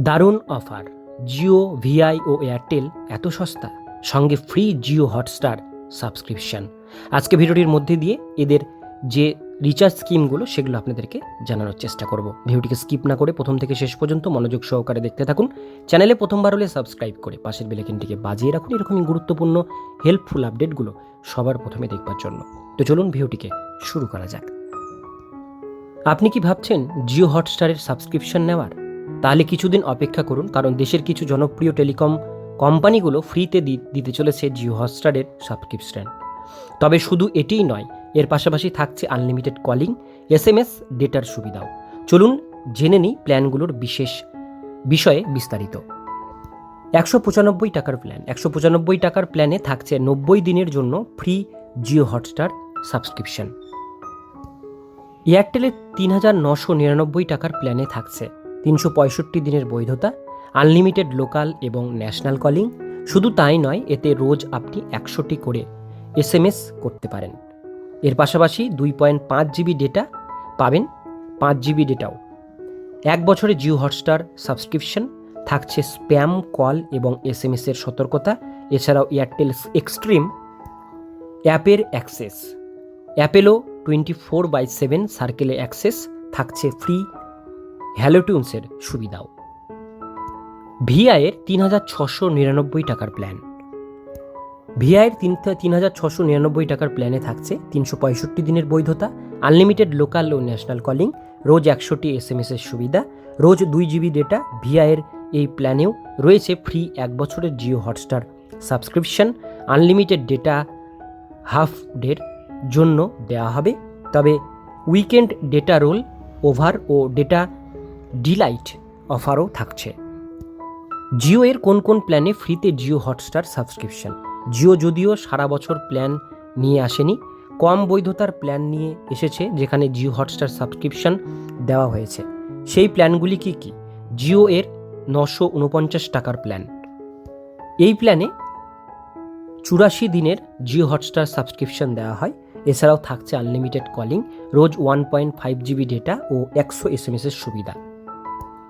দারুণ offer. Jio, Vi ও এয়ারটেল এত সস্তা। সঙ্গে ফ্রি জিও হটস্টার সাবস্ক্রিপশন। আজকে ভিডিওটির মধ্যে দিয়ে এদের যে রিচার্জ স্কিমগুলো, সেগুলো আপনাদেরকে জানানোর চেষ্টা করব। ভিডিওটিকে স্কিপ না করে প্রথম থেকে শেষ পর্যন্ত মনোযোগ সহকারে দেখতে থাকুন। চ্যানেলে প্রথমবার হলে সাবস্ক্রাইব করে পাশের বেলেকিনটিকে বাজিয়ে রাখুন। এরকমই গুরুত্বপূর্ণ হেল্পফুল আপডেটগুলো সবার প্রথমে দেখবার জন্য। তো চলুন ভিডিওটিকে শুরু করা যাক। আপনি কি ভাবছেন জিও হটস্টারের সাবস্ক্রিপশন নেওয়ার তাহলে কিছুদিন অপেক্ষা করুন, কারণ দেশের কিছু জনপ্রিয় টেলিকম কোম্পানিগুলো ফ্রিতে দিতে চলেছে জিও হটস্টারের সাবস্ক্রিপশন। তবে শুধু এটিই নয়, এর পাশাপাশি থাকছে unlimited calling S M S ডেটার সুবিধাও। চলুন জেনে নিই প্ল্যানগুলোর বিশেষ বিষয়ে বিস্তারিত। একশো পঁচানব্বই টাকার প্ল্যান। একশো পঁচানব্বই টাকার প্ল্যানে থাকছে নব্বই দিনের জন্য ফ্রি জিও হটস্টার সাবস্ক্রিপশন। এয়ারটেলের তিন হাজার নশো নিরানব্বই টাকার প্ল্যানে থাকছে তিনশো পঁয়ষট্টি দিনের বৈধতা, আনলিমিটেড লোকাল এবং ন্যাশনাল কলিং, শুধু তাই নয়, এতে রোজ আপনি একশোটি করে এস করতে পারেন। এর পাশাপাশি দুই পয়েন্ট পাঁচ জিবি ডেটা পাবেন, পাঁচ জিবি ডেটাও। এক বছরে জিও হটস্টার সাবস্ক্রিপশন, থাকছে স্প্যাম কল এবং এস এম এসের সতর্কতা, এছাড়াও এয়ারটেল এক্সট্রিম অ্যাপের অ্যাক্সেস। অ্যাপেলো টোয়েন্টি ফোর বাই সেভেন সার্কেলে অ্যাক্সেস, থাকছে ফ্রি হ্যালোটিউন্সের সুবিধাও। ভিআইয়ের তিন হাজার ছশো নিরানব্বই টাকার প্ল্যান। ভিআইয়ের তিন তিন হাজার ছশো নিরানব্বই টাকার প্ল্যানে থাকছে তিনশো পঁয়ষট্টি দিনের বৈধতা, আনলিমিটেড লোকাল ও ন্যাশনাল কলিং, রোজ একশোটি এস এম এসের সুবিধা, রোজ দুই জিবি ডেটা ভিআইয়ের এই প্ল্যানেও রয়েছে ফ্রি এক বছরের Jio Hotstar subscription, unlimited data half ডের জন্য দেওয়া হবে। তবে উইকেন্ড ডেটা রোল, ওভার ও ডেটা ডিলাইট অফারও থাকছে। জিও এর কোন কোন প্ল্যানে ফ্রিতে জিও হটস্টার সাবস্ক্রিপশন? জিও যদিও সারা বছর প্ল্যান নিয়ে আসেনি, কম বৈধতার প্ল্যান নিয়ে এসেছে যেখানে জিও হটস্টার সাবস্ক্রিপশন দেওয়া হয়েছে। সেই প্ল্যানগুলি কি কি? জিও এর নশো উনপঞ্চাশ টাকার প্ল্যান। এই প্ল্যানে চুরাশি দিনের জিও হটস্টার সাবস্ক্রিপশন দেওয়া হয়। এছাড়াও থাকছে আনলিমিটেড কলিং, রোজ one point five GB data ও একশো এস এসের সুবিধা।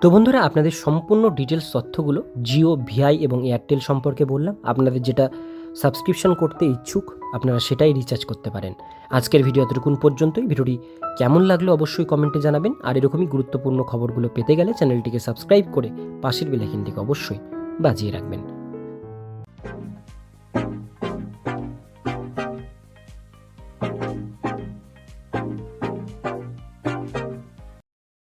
তো বন্ধুরা, আপনাদের সম্পূর্ণ ডিটেলস তথ্যগুলো জিও ভিআই এবং এয়ারটেল সম্পর্কে বললাম। আপনাদের যেটা সাবস্ক্রিপশন করতে ইচ্ছুক, আপনারা সেটাই রিচার্জ করতে পারেন। আজকের ভিডিও এতটুকুন পর্যন্তই। ভিডিওটি কেমন লাগল অবশ্যই কমেন্টে জানাবেন। আর এরকমই গুরুত্বপূর্ণ খবরগুলো পেতে গেলে চ্যানেলটিকে সাবস্ক্রাইব করে পাশের বেলাইকিনটিকে অবশ্যই বাজিয়ে রাখবেন।